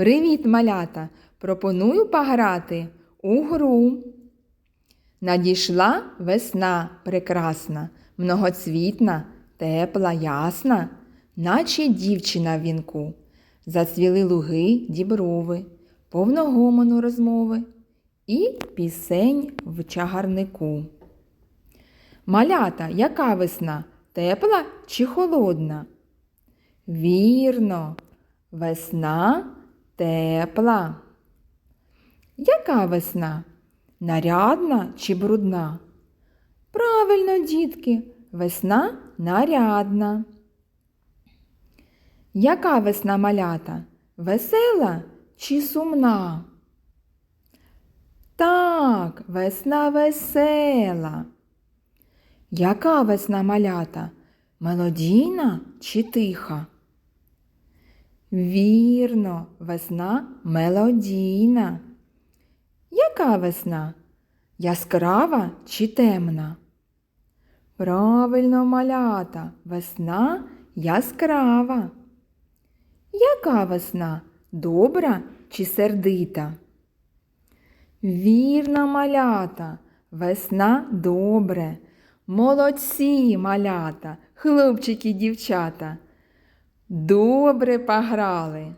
Привіт, малята! Пропоную пограти у гру. Надійшла весна прекрасна, многоцвітна, тепла, ясна, наче дівчина в вінку. Зацвіли луги, діброви, повно гомону розмови і пісень в чагарнику. Малята, яка весна? Тепла чи холодна? Вірно, весна тепла. Яка весна? Нарядна чи брудна? Правильно, дітки, весна нарядна. Яка весна малята? Весела чи сумна? Так, весна весела. Яка весна малята? Мелодійна чи тиха? Вірно, весна мелодійна. Яка весна? Яскрава чи темна? Правильно, малята, весна яскрава. Яка весна? Добра чи сердита? Вірно, малята, весна добре. Молодці, малята, хлопчики, дівчата. Добре пограли.